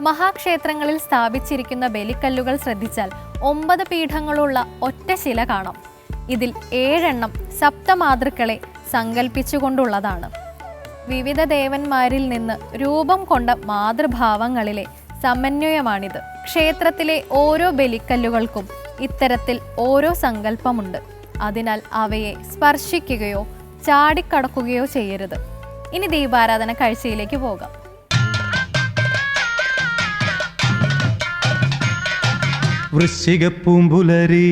മഹാക്ഷേത്രങ്ങളിൽ സ്ഥാപിച്ചിരിക്കുന്ന ബലിക്കല്ലുകൾ ശ്രദ്ധിച്ചാൽ ഒമ്പത് പീഠങ്ങളുള്ള ഒറ്റ ശില കാണാം. ഇതിൽ ഏഴെണ്ണം സപ്തമാതൃക്കളെ സങ്കല്പിച്ചുകൊണ്ടുള്ളതാണ് വിവിധ ദേവന്മാരിൽ നിന്ന് രൂപം കൊണ്ട മാതൃഭാവങ്ങളിലെ സമന്വയമാണിത്. ക്ഷേത്രത്തിലെ ഓരോ ബലിക്കല്ലുകൾക്കും ഇത്തരത്തിൽ ഓരോ സങ്കല്പമുണ്ട്. അതിനാൽ അവയെ സ്പർശിക്കുകയോ ചാടിക്കടക്കുകയോ ചെയ്യരുത്. ഇനി ദീപാരാധന കാഴ്ചയിലേക്ക് പോകാം. വൃശ്ചികപ്പൂമ്പുലരി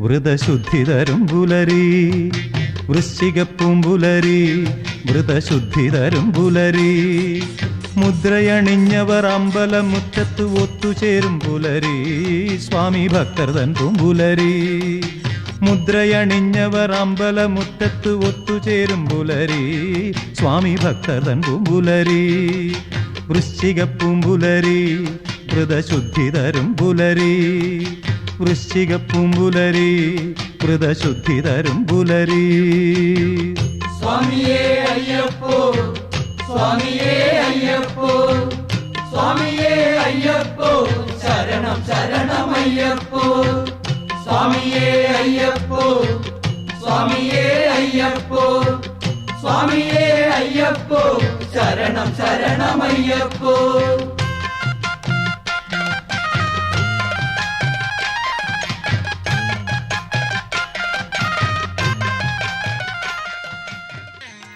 വ്രതശുദ്ധി തരും പുലരി വൃശ്ചികപ്പൂമ്പുലരി വ്രതശുദ്ധി തരും പുലരി മുദ്രയണിഞ്ഞവർ അമ്പലമുറ്റത്ത് ഒത്തുചേരും പുലരി സ്വാമി ഭക്തർ തൻ പൂമ്പുലരി. മുദ്രയണിഞ്ഞവർ അമ്പലമുറ്റത്ത് ഒത്തുചേരും പുലരി സ്വാമി ഭക്തർ തൻ പൂമ്പുലരി. വൃശ്ചികപ്പൂമ്പുലരി വ്രതശുദ്ധി തരും പുലരി. വൃശ്ചിക പുമ്പുലരി വ്രതശുദ്ധി തരും പുലരി. സ്വാമിയേ അയ്യപ്പോ സ്വാമിയേ അയ്യപ്പോ സ്വാമിയേ അയ്യപ്പോ ശരണം ശരണമയ്യപ്പോ സ്വാമിയേ അയ്യപ്പോ സ്വാമിയേ അയ്യപ്പോ സ്വാമിയേ അയ്യപ്പോ ശരണം ശരണമയ്യപ്പോ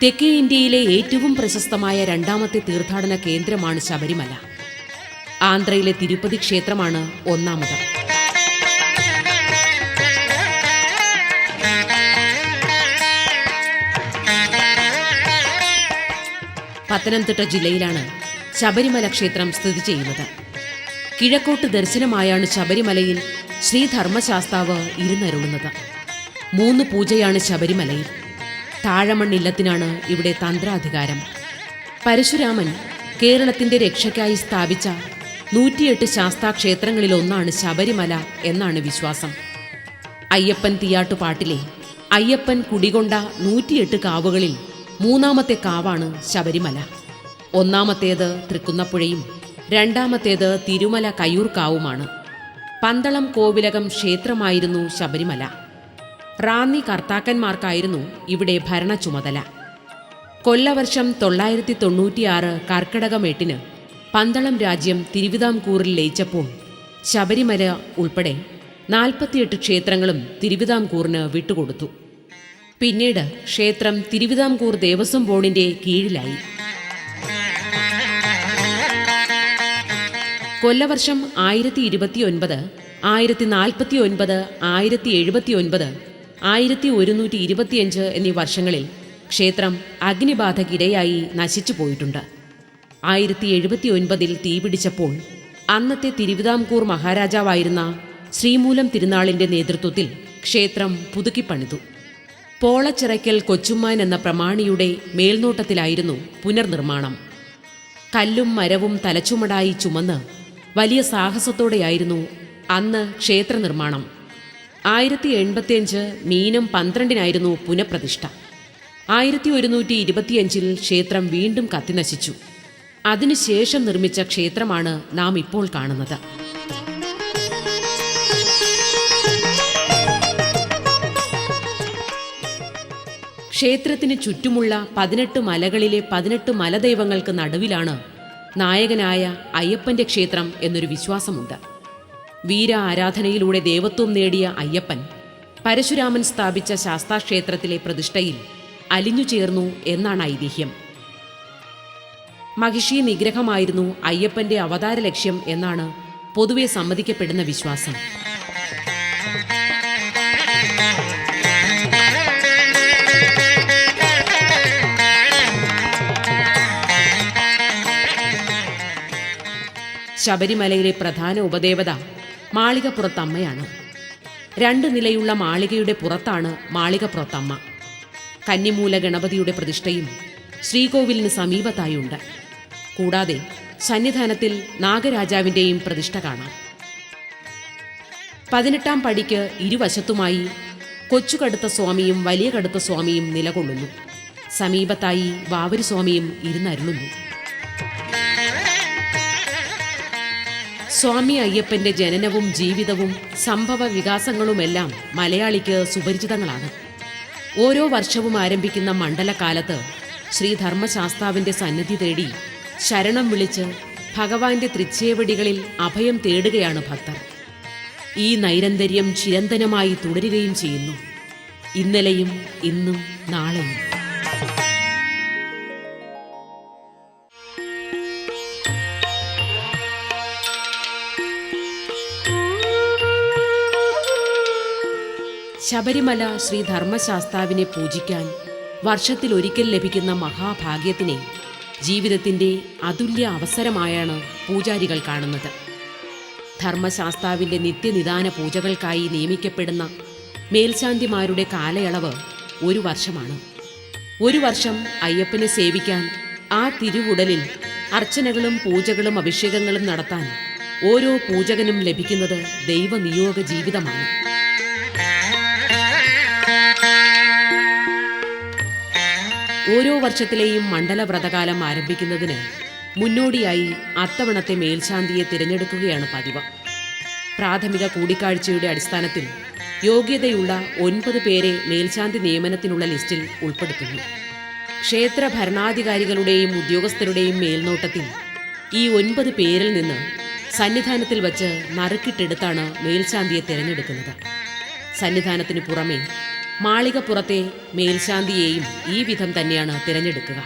തെക്കേ ഇന്ത്യയിലെ ഏറ്റവും പ്രശസ്തമായ രണ്ടാമത്തെ തീർത്ഥാടന കേന്ദ്രമാണ് ശബരിമല. ആന്ധ്രയിലെ തിരുപ്പതി ക്ഷേത്രമാണ് ഒന്നാമത്. പത്തനംതിട്ട ജില്ലയിലാണ് ശബരിമല ക്ഷേത്രം സ്ഥിതി ചെയ്യുന്നത്. കിഴക്കോട്ട് ദർശനമായാണ് ശബരിമലയിൽ ശ്രീധർമ്മശാസ്താവ് ഇരുന്നരുളുന്നത്. മൂന്ന് പൂജയാണ് ശബരിമലയിൽ. താഴമണ്ണില്ലത്തിനാണ് ഇവിടെ തന്ത്രാധികാരം. പരശുരാമൻ കേരളത്തിന്റെ രക്ഷയ്ക്കായി സ്ഥാപിച്ച നൂറ്റിയെട്ട് ശാസ്താക്ഷേത്രങ്ങളിലൊന്നാണ് ശബരിമല എന്നാണ് വിശ്വാസം. അയ്യപ്പൻ തീയാട്ടുപാട്ടിലെ അയ്യപ്പൻ കുടികൊണ്ട നൂറ്റിയെട്ട് കാവുകളിൽ മൂന്നാമത്തെ കാവാണ് ശബരിമല. ഒന്നാമത്തേത് തൃക്കുന്നപ്പുഴയും രണ്ടാമത്തേത് തിരുമല കയ്യൂർക്കാവുമാണ് പന്തളം കോവിലകം ക്ഷേത്രമായിരുന്നു ശബരിമല. റാന്നി കർത്താക്കന്മാർക്കായിരുന്നു ഇവിടെ ഭരണ ചുമതല. കൊല്ലവർഷം തൊള്ളായിരത്തി തൊണ്ണൂറ്റിയാറ് കർക്കടകം എട്ടിന് പന്തളം രാജ്യം തിരുവിതാംകൂറിൽ ലയിച്ചപ്പോൾ ശബരിമല ഉൾപ്പെടെ നാൽപ്പത്തിയെട്ട് ക്ഷേത്രങ്ങളും തിരുവിതാംകൂറിന് വിട്ടുകൊടുത്തു. പിന്നീട് ക്ഷേത്രം തിരുവിതാംകൂർ ദേവസ്വം ബോർഡിന്റെ കീഴിലായി. കൊല്ലവർഷം ആയിരത്തി ഇരുപത്തിയൊൻപത് ആയിരത്തി നാൽപ്പത്തി ഒൻപത് ആയിരത്തി എഴുപത്തി ഒൻപത് ആയിരത്തി ഒരുന്നൂറ്റി ഇരുപത്തിയഞ്ച് എന്നീ വർഷങ്ങളിൽ ക്ഷേത്രം അഗ്നിബാധക്കിരയായി നശിച്ചു പോയിട്ടുണ്ട്. ആയിരത്തി എഴുപത്തി ഒൻപതിൽ തീപിടിച്ചപ്പോൾ അന്നത്തെ തിരുവിതാംകൂർ മഹാരാജാവായിരുന്ന ശ്രീമൂലം തിരുനാളിന്റെ നേതൃത്വത്തിൽ ക്ഷേത്രം പുതുക്കിപ്പണിതു പോളച്ചിറയ്ക്കൽ കൊച്ചുമ്മാൻ എന്ന പ്രമാണിയുടെ മേൽനോട്ടത്തിലായിരുന്നു പുനർനിർമ്മാണം. കല്ലും മരവും തലച്ചുമടായി ചുമന്ന് വലിയ സാഹസത്തോടെയായിരുന്നു അന്ന് ക്ഷേത്ര നിർമ്മാണം ആയിരത്തി എൺപത്തിയഞ്ച് മീനം പന്ത്രണ്ടിനായിരുന്നു പുനഃപ്രതിഷ്ഠ. ആയിരത്തി ഒരുന്നൂറ്റി ഇരുപത്തിയഞ്ചിൽ ക്ഷേത്രം വീണ്ടും കത്തിനശിച്ചു. അതിനുശേഷം നിർമ്മിച്ച ക്ഷേത്രമാണ് നാം ഇപ്പോൾ കാണുന്നത്. ക്ഷേത്രത്തിന് ചുറ്റുമുള്ള പതിനെട്ട് മലകളിലെ പതിനെട്ട് മലദൈവങ്ങൾക്ക് നടുവിലാണ് നായകനായ അയ്യപ്പന്റെ ക്ഷേത്രം എന്നൊരു വിശ്വാസമുണ്ട്. വീര ആരാധനയിലൂടെ ദേവത്വം നേടിയ അയ്യപ്പൻ പരശുരാമൻ സ്ഥാപിച്ച ശാസ്താക്ഷേത്രത്തിലെ പ്രതിഷ്ഠയിൽ അലിഞ്ഞു ചേർന്നു എന്നാണ് ഐതിഹ്യം. മഹിഷി നിഗ്രഹമായിരുന്നു അയ്യപ്പന്റെ അവതാര ലക്ഷ്യം എന്നാണ് പൊതുവെ സമ്മതിക്കപ്പെടുന്ന വിശ്വാസം. ശബരിമലയിലെ പ്രധാന ഉപദേവത മാളികപ്പുറത്തമ്മയാണ്. രണ്ട് നിലയുള്ള മാളികയുടെ പുറത്താണ് മാളികപ്പുറത്തമ്മ. കന്നിമൂല ഗണപതിയുടെ പ്രതിഷ്ഠയും ശ്രീകോവിലിന് സമീപത്തായുണ്ട്. കൂടാതെ സന്നിധാനത്തിൽ നാഗരാജാവിന്റെയും പ്രതിഷ്ഠ കാണാം. പതിനെട്ടാം പടിക്ക് ഇരുവശത്തുമായി കൊച്ചുകടുത്ത സ്വാമിയും വലിയ കടുത്ത സ്വാമിയും നിലകൊള്ളുന്നു. സമീപത്തായി വാവരി സ്വാമിയും ഇരുന്നരുളുന്നു. സ്വാമി അയ്യപ്പന്റെ ജനനവും ജീവിതവും സംഭവ വികാസങ്ങളുമെല്ലാം മലയാളിക്ക് സുപരിചിതങ്ങളാണ്. ഓരോ വർഷവും ആരംഭിക്കുന്ന മണ്ഡലകാലത്ത് ശ്രീ ധർമ്മശാസ്താവിന്റെ സന്നിധി തേടി ശരണം വിളിച്ച് ഭഗവാന്റെ തൃച്ചേവടികളിൽ അഭയം തേടുകയാണ് ഭക്തർ. ഈ നൈരന്തര്യം ചിരന്തനമായി തുടരുകയും ചെയ്യുന്നു. ഇന്നലെയും ഇന്നും നാളെയും. ശബരിമല ശ്രീ ധർമ്മശാസ്താവിനെ പൂജിക്കാൻ വർഷത്തിലൊരിക്കൽ ലഭിക്കുന്ന മഹാഭാഗ്യത്തിനെ ജീവിതത്തിന്റെ അതുല്യ അവസരമായാണ് പൂജാരികൾ കാണുന്നത്. ധർമ്മശാസ്താവിന്റെ നിത്യനിദാന പൂജകൾക്കായി നിയമിക്കപ്പെടുന്ന മേൽശാന്തിമാരുടെ കാലയളവ് ഒരു വർഷമാണ്. ഒരു വർഷം അയ്യപ്പനെ സേവിക്കാൻ ആ തിരുവുടലിൽ അർച്ചനകളും പൂജകളും അഭിഷേകങ്ങളും നടത്താൻ ഓരോ പൂജകനും ലഭിക്കുന്നത് ദൈവനിയോഗ ജീവിതമാണ്. ഓരോ വർഷത്തിലെയും മണ്ഡല വ്രതകാലം ആരംഭിക്കുന്നതിന് മുന്നോടിയായി അത്തവണത്തെ മേൽശാന്തിയെ തിരഞ്ഞെടുക്കുകയാണ് പതിവ്. പ്രാഥമിക കൂടിക്കാഴ്ചയുടെ അടിസ്ഥാനത്തിൽ യോഗ്യതയുള്ള ഒൻപത് പേരെ മേൽശാന്തി നിയമനത്തിനുള്ള ലിസ്റ്റിൽ ഉൾപ്പെടുത്തുന്നു. ക്ഷേത്ര ഭരണാധികാരികളുടെയും ഉദ്യോഗസ്ഥരുടെയും മേൽനോട്ടത്തിൽ ഈ ഒൻപത് പേരിൽ നിന്ന് സന്നിധാനത്തിൽ വച്ച് നറുക്കിട്ടെടുത്താണ് മേൽശാന്തിയെ തിരഞ്ഞെടുക്കുന്നത്. സന്നിധാനത്തിന് പുറമെ മാളികപ്പുറത്തെ മേൽശാന്തിയെയും ഈ വിധം തന്നെയാണ് തിരഞ്ഞെടുക്കുക.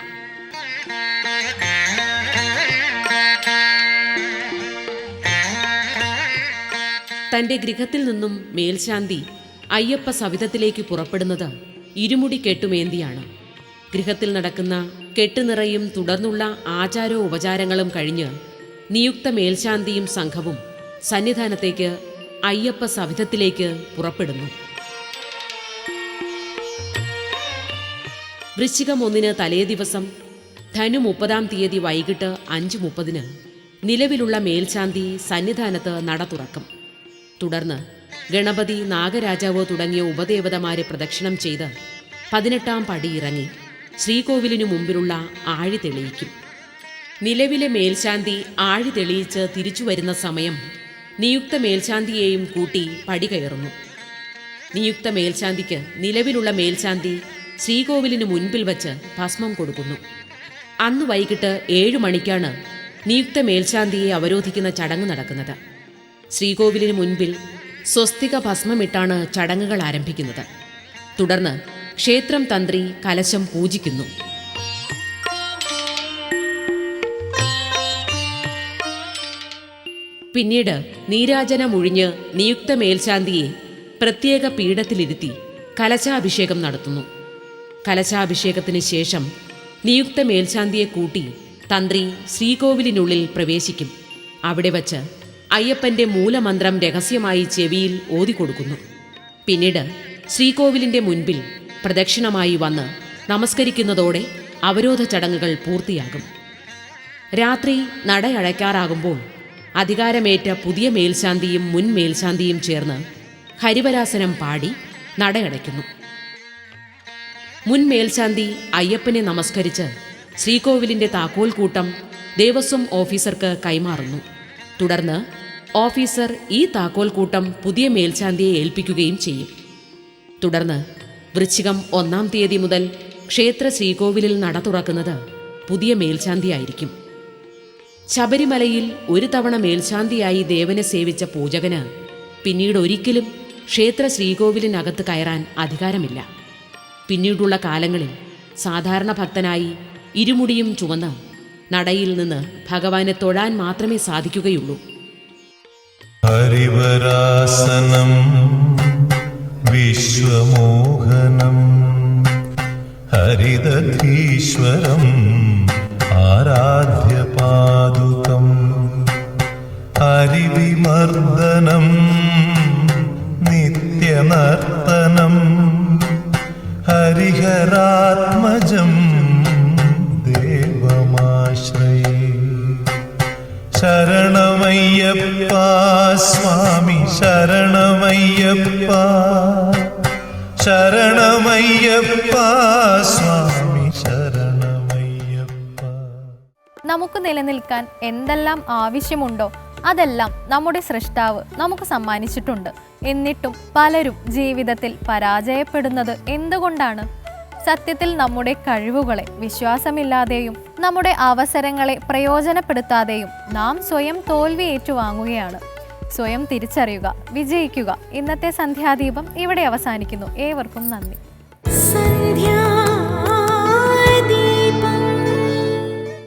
തന്റെ ഗൃഹത്തിൽ നിന്നും മേൽശാന്തി അയ്യപ്പ സവിധത്തിലേക്ക് പുറപ്പെടുന്നത് ഇരുമുടി കെട്ടുമേന്തിയാണ്. ഗൃഹത്തിൽ നടക്കുന്ന കെട്ടുനിറയും തുടർന്നുള്ള ആചാരോ ഉപചാരങ്ങളും കഴിഞ്ഞ് നിയുക്ത മേൽശാന്തിയും സംഘവും സന്നിധാനത്തേക്ക് അയ്യപ്പ സവിധത്തിലേക്ക് പുറപ്പെടുന്നു. വൃശ്ചികം ഒന്നിന് തലേ ദിവസം ധനു മുപ്പതാം തീയതി വൈകിട്ട് അഞ്ച് മുപ്പതിന് നിലവിലുള്ള മേൽശാന്തി സന്നിധാനത്ത് നട തുറക്കും. തുടർന്ന് ഗണപതി നാഗരാജാവ് തുടങ്ങിയ ഉപദേവതമാരെ പ്രദക്ഷിണം ചെയ്ത് പതിനെട്ടാം പടി ഇറങ്ങി ശ്രീകോവിലിനു മുമ്പിലുള്ള ആഴി തെളിയിക്കും. നിലവിലെ മേൽശാന്തി ആഴി തെളിയിച്ച് തിരിച്ചു വരുന്ന സമയം നിയുക്ത മേൽശാന്തിയെയും കൂട്ടി പടി കയറുന്നു. നിയുക്ത മേൽശാന്തിക്ക് നിലവിലുള്ള മേൽശാന്തി ശ്രീകോവിലിന് മുൻപിൽ വച്ച് ഭസ്മം കൊടുക്കുന്നു. അന്ന് വൈകിട്ട് ഏഴു മണിക്കാണ് നിയുക്ത മേൽശാന്തിയെ അവരോധിക്കുന്ന ചടങ്ങ് നടക്കുന്നത്. ശ്രീകോവിലിന് മുൻപിൽ സ്വസ്തിക ഭസ്മമിട്ടാണ് ചടങ്ങുകൾ ആരംഭിക്കുന്നത്. തുടർന്ന് ക്ഷേത്രം തന്ത്രി കലശം പൂജിക്കുന്നു. പിന്നീട് നീരാജനമൊഴിഞ്ഞ് നിയുക്ത മേൽശാന്തിയെ പ്രത്യേക പീഠത്തിലിരുത്തി കലശാഭിഷേകം നടത്തുന്നു. കലശാഭിഷേകത്തിന് ശേഷം നിയുക്ത മേൽശാന്തിയെ കൂട്ടി തന്ത്രി ശ്രീകോവിലിനുള്ളിൽ പ്രവേശിക്കും. അവിടെ വച്ച് അയ്യപ്പന്റെ മൂലമന്ത്രം രഹസ്യമായി ചെവിയിൽ ഓതിക്കൊടുക്കുന്നു. പിന്നീട് ശ്രീകോവിലിന്റെ മുൻപിൽ പ്രദക്ഷിണമായി വന്ന് നമസ്കരിക്കുന്നതോടെ അവരോധ ചടങ്ങുകൾ പൂർത്തിയാകും. രാത്രി നടയടയ്ക്കാറാകുമ്പോൾ അധികാരമേറ്റ പുതിയ മേൽശാന്തിയും മുൻ മേൽശാന്തിയും ചേർന്ന് ഹരിവരാസനം പാടി നടയടയ്ക്കുന്നു. മുൻ മേൽശാന്തി അയ്യപ്പനെ നമസ്കരിച്ച് ശ്രീകോവിലിന്റെ താക്കോൽ കൂട്ടം ദേവസ്വം ഓഫീസർക്ക് കൈമാറുന്നു. തുടർന്ന് ഓഫീസർ ഈ താക്കോൽ കൂട്ടം പുതിയ മേൽശാന്തിയെ ഏൽപ്പിക്കുകയും ചെയ്യും. തുടർന്ന് വൃശ്ചികം ഒന്നാം തീയതി മുതൽ ക്ഷേത്ര ശ്രീകോവിലിൽ നട തുറക്കുന്നത് പുതിയ മേൽശാന്തിയായിരിക്കും. ശബരിമലയിൽ ഒരു തവണ മേൽശാന്തിയായി ദേവനെ സേവിച്ച പൂജകന് പിന്നീട് ഒരിക്കലും ക്ഷേത്ര ശ്രീകോവിലിനകത്ത് കയറാൻ അധികാരമില്ല. പിന്നീടുള്ള കാലങ്ങളിൽ സാധാരണ ഭക്തനായി ഇരുമുടിയും ചുവന്ന നടയിൽ നിന്ന് ഭഗവാനെ തൊഴാൻ മാത്രമേ സാധിക്കുകയുള്ളൂ. ഹരിവരാസനം വിശ്വമോഹനം ഹരിതീശ്വരം ആരാധ്യപാദുകം. ഹരിവിമർദ്ദനം ശരണമയ്യപ്പ ശരണമയ്യപ്പ സ്വാമി ശരണമയ്യപ്പ. നമുക്ക് നിലനിൽക്കാൻ എന്തെല്ലാം ആവശ്യമുണ്ടോ അതെല്ലാം നമ്മുടെ സൃഷ്ടാവ് നമുക്ക് സമ്മാനിച്ചിട്ടുണ്ട്. എന്നിട്ടും പലരും ജീവിതത്തിൽ പരാജയപ്പെടുന്നത് എന്തുകൊണ്ടാണ്? സത്യത്തിൽ നമ്മുടെ കഴിവുകളെ വിശ്വാസമില്ലാതെയും നമ്മുടെ അവസരങ്ങളെ പ്രയോജനപ്പെടുത്താതെയും നാം സ്വയം തോൽവി ഏറ്റുവാങ്ങുകയാണ് സ്വയം തിരിച്ചറിയുക വിജയിക്കുക. ഇന്നത്തെ സന്ധ്യാദീപം ഇവിടെ അവസാനിക്കുന്നു. ഏവർക്കും നന്ദി.